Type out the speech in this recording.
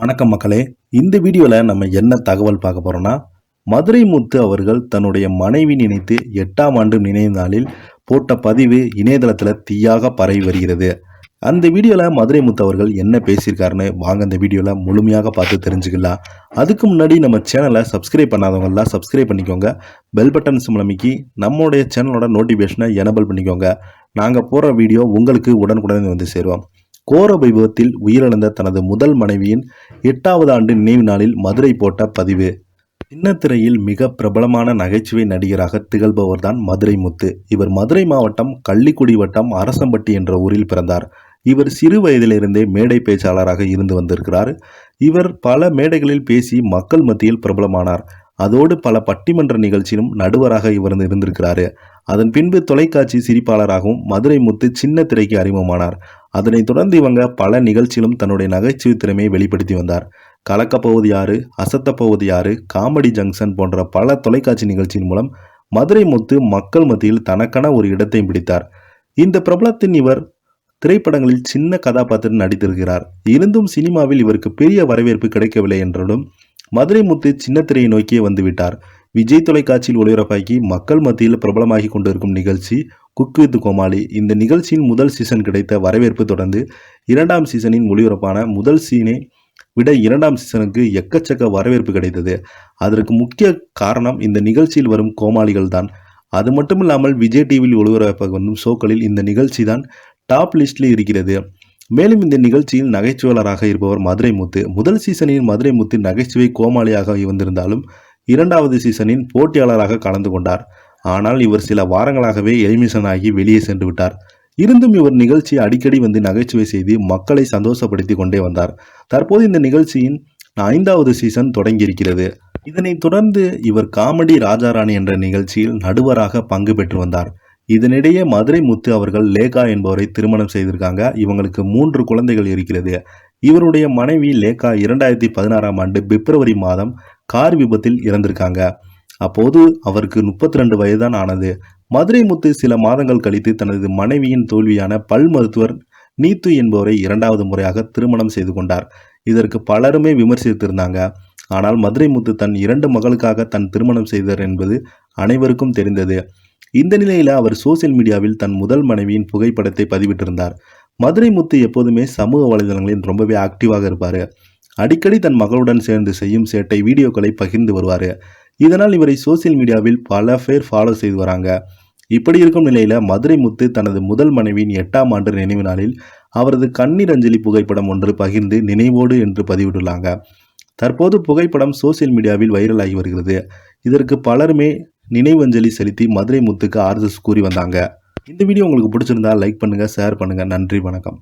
வணக்கம் மக்களே. இந்த வீடியோவில் நம்ம என்ன தகவல் பார்க்க போகிறோம்னா மதுரை முத்து அவர்கள் தன்னுடைய மனைவி நினைத்து எட்டாம் ஆண்டு நினைவு நாளில் போட்ட பதிவு இணையதளத்தில் தீயாக பரவி வருகிறது. அந்த வீடியோவில் மதுரை முத்து அவர்கள் என்ன பேசியிருக்காருன்னு வாங்க அந்த வீடியோவில் முழுமையாக பார்த்து தெரிஞ்சுக்கலாம். அதுக்கு முன்னாடி நம்ம சேனலை சப்ஸ்கிரைப் பண்ணாதவங்களாம் சப்ஸ்கிரைப் பண்ணிக்கோங்க. பெல் பட்டன்ஸ் மூலமிக்கி நம்மளுடைய சேனலோட நோட்டிஃபிகேஷனை எனபிள் பண்ணிக்கோங்க. நாங்கள் போடுற வீடியோ உங்களுக்கு உடனுக்குடன் வந்து சேருவோம் கோர வைபவத்தில் உயிரிழந்த தனது முதல் மனைவியின் எட்டாவது ஆண்டு நினைவு நாளில் மதுரை போட்ட பதிவு. சின்னத்திரையில் மிக பிரபலமான நகைச்சுவை நடிகராக திகழ்பவர்தான் மதுரை முத்து. இவர் மதுரை மாவட்டம் கள்ளிக்குடி வட்டம் அரசம்பட்டி என்ற ஊரில் பிறந்தார். இவர் சிறு வயதிலிருந்தே மேடை பேச்சாளராக இருந்து வந்திருக்கிறார். இவர் பல மேடைகளில் பேசி மக்கள் மத்தியில் பிரபலமானார். அதோடு பல பட்டிமன்ற நிகழ்ச்சியிலும் நடுவராக இவர் இருந்திருக்கிறாரு. அதன் பின்பு தொலைக்காட்சி சிரிப்பாளராகவும் மதுரை முத்து சின்ன திரைக்கு அறிமுகமானார். அதனைத் தொடர்ந்து இவங்க பல நிகழ்ச்சியிலும் தன்னுடைய நகைச்சுவை திறமையை வெளிப்படுத்தி வந்தார். கலக்கப்போவது யாரு அசத்தப்போவது யாரு காமெடி ஜங்ஷன் போன்ற பல தொலைக்காட்சி நிகழ்ச்சியின் மூலம் மதுரை முத்து மக்கள் மத்தியில் தனக்கான ஒரு இடத்தை பிடித்தார். இந்த பிரபலத்தின் இவர் திரைப்படங்களில் சின்ன கதாபாத்திரம் நடித்திருக்கிறார். இருந்தும் சினிமாவில் இவருக்கு பெரிய வரவேற்பு கிடைக்கவில்லை என்றாலும் மதுரை முத்து சின்னத்திரையை நோக்கியே வந்துவிட்டார். விஜய் தொலைக்காட்சியில் ஒளிபரப்பாக்கி மக்கள் மத்தியில் பிரபலமாகி கொண்டிருக்கும் நிகழ்ச்சி குக் வித் கோமாளி இந்த நிகழ்ச்சியின் முதல் சீசன் கிடைத்த வரவேற்பு தொடர்ந்து இரண்டாம் சீசனின் ஒளிபரப்பான முதல் சீனை விட இரண்டாம் சீசனுக்கு எக்கச்சக்க வரவேற்பு கிடைத்தது. அதற்கு முக்கிய காரணம் இந்த நிகழ்ச்சியில் வரும் கோமாளிகள் தான். அது மட்டும் இல்லாமல் விஜய் டிவியில் ஒளிபரப்பாக வரும் ஷோக்களில் இந்த நிகழ்ச்சி தான் டாப் லிஸ்டில் இருக்கிறது. மேலும் இந்த நிகழ்ச்சியில் நகைச்சுவலராக இருப்பவர் மதுரை முத்து. முதல் சீசனில் மதுரை முத்து நகைச்சுவை கோமாளியாக வந்திருந்தாலும் இரண்டாவது சீசனின் போட்டியாளராக கலந்து கொண்டார். ஆனால் இவர் சில வாரங்களாகவே எலிமிஷன் ஆகி வெளியே சென்று விட்டார். இருந்தும் இவர் நிகழ்ச்சி அடிக்கடி வந்து நகைச்சுவை செய்து மக்களை சந்தோஷப்படுத்தி கொண்டே வந்தார். தற்போது இந்த நிகழ்ச்சியின் ஐந்தாவது சீசன் தொடங்கியிருக்கிறது. இதனைத் தொடர்ந்து இவர் காமெடி ராஜாராணி என்ற நிகழ்ச்சியில் நடுவராக பங்கு பெற்று வந்தார். இதனிடையே மதுரை முத்து அவர்கள் லேகா என்பவரை திருமணம் செய்திருக்காங்க. இவங்களுக்கு மூன்று குழந்தைகள் இருக்கிறது. இவருடைய மனைவி லேகா இரண்டாயிரத்தி பதினாறாம் ஆண்டு பிப்ரவரி மாதம் கார் விபத்தில் இறந்திருக்காங்க. அப்போது அவருக்கு முப்பத்தி ரெண்டு வயதுதான் ஆனது. மதுரை முத்து சில மாதங்கள் கழித்து தனது மனைவியின் தோல்வியான பல் மருத்துவர் நீத்து என்பவரை இரண்டாவது முறையாக திருமணம் செய்து கொண்டார். இதற்கு பலருமே விமர்சித்திருந்தாங்க. ஆனால் மதுரை முத்து தன் இரண்டு மகளுக்காக தன் திருமணம் செய்தார் என்பது அனைவருக்கும் தெரிந்தது. இந்த நிலையில் அவர் சோசியல் மீடியாவில் தன் முதல் மனைவியின் புகைப்படத்தை பதிவிட்டிருந்தார். மதுரை முத்து எப்போதுமே சமூக வலைதளங்களில் ரொம்பவே ஆக்டிவாக இருப்பார். அடிக்கடி தன் மகளுடன் சேர்ந்து செய்யும் சேட்டை வீடியோக்களை பகிர்ந்து வருவார். இதனால் இவரை சோசியல் மீடியாவில் பல பேர் ஃபாலோ செய்து வராங்க. இப்படி இருக்கும் நிலையில் மதுரை முத்து தனது முதல் மனைவியின் எட்டாம் ஆண்டு நினைவு நாளில் அவரது கண்ணீர் அஞ்சலி புகைப்படம் ஒன்று பகிர்ந்து நினைவோடு என்று பதிவிட்டுள்ளாங்க. தற்போது புகைப்படம் சோசியல் மீடியாவில் வைரலாகி வருகிறது. இதற்கு பலருமே நினைவஞ்சலி செலுத்தி மதுரை முத்துக்கு ஆர்எஸ்எஸ் கூறி வந்தாங்க. இந்த வீடியோ உங்களுக்கு பிடிச்சிருந்தா லைக் பண்ணுங்கள் ஷேர் பண்ணுங்கள் நன்றி வணக்கம்.